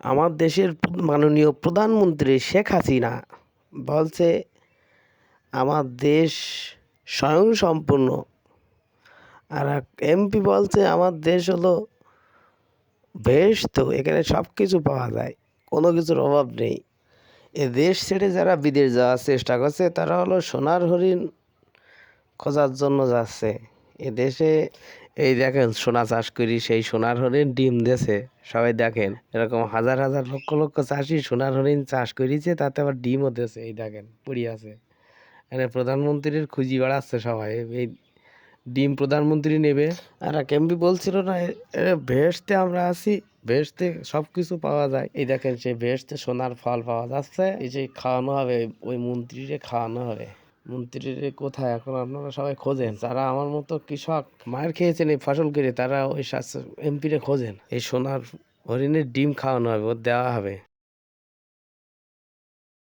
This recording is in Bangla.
আমার দেশের মাননীয় প্রধানমন্ত্রী শেখ হাসিনা বলছে, আমার দেশ স্বয়ংসম্পূর্ণ। আর এমপি বলছে, আমার দেশ হলো বেশ তো এখানে সব কিছু পাওয়া যায়, কোনো কিছুর অভাব নেই। এ দেশ ছেড়ে যারা বিদেশ যাওয়ার চেষ্টা করছে, তারা হলো সোনার হরিণ খোঁজার জন্য যাচ্ছে। এ দেশে এই দেখেন সোনা চাষ করি, সেই সোনার হরিণ ডিম দেছে সবাই দেখেন, এরকম হাজার হাজার লক্ষ লক্ষ চাষি সোনার হরিণ চাষ করেছে তাতে আবার ডিমও দেছে এই দেখেন, পড়ি আছে। এখানে প্রধানমন্ত্রীর খুঁজি বেড়াচ্ছে সবাই, এই ডিম প্রধানমন্ত্রী নেবে। আর কেমবি বলছিল না ভেসতে আমরা আছি ভেসতে সব কিছু পাওয়া যায়। এই দেখেন, সেই ভেসতে সোনার ফল পাওয়া যাচ্ছে, এই যে খাওয়ানো হবে, ওই মন্ত্রীরে খাওয়ানো হবে। মন্ত্রীর কোথায়? এখন আপনারা সবাই খোঁজেন। যারা আমার মতো কৃষক মায়ের খেয়েছেন এই ফসল কেড়ে তারা ওই এমপিরে খোঁজেন। এই সোনার হরিণের ডিম খাওয়ানো হবে, ওর দেওয়া হবে।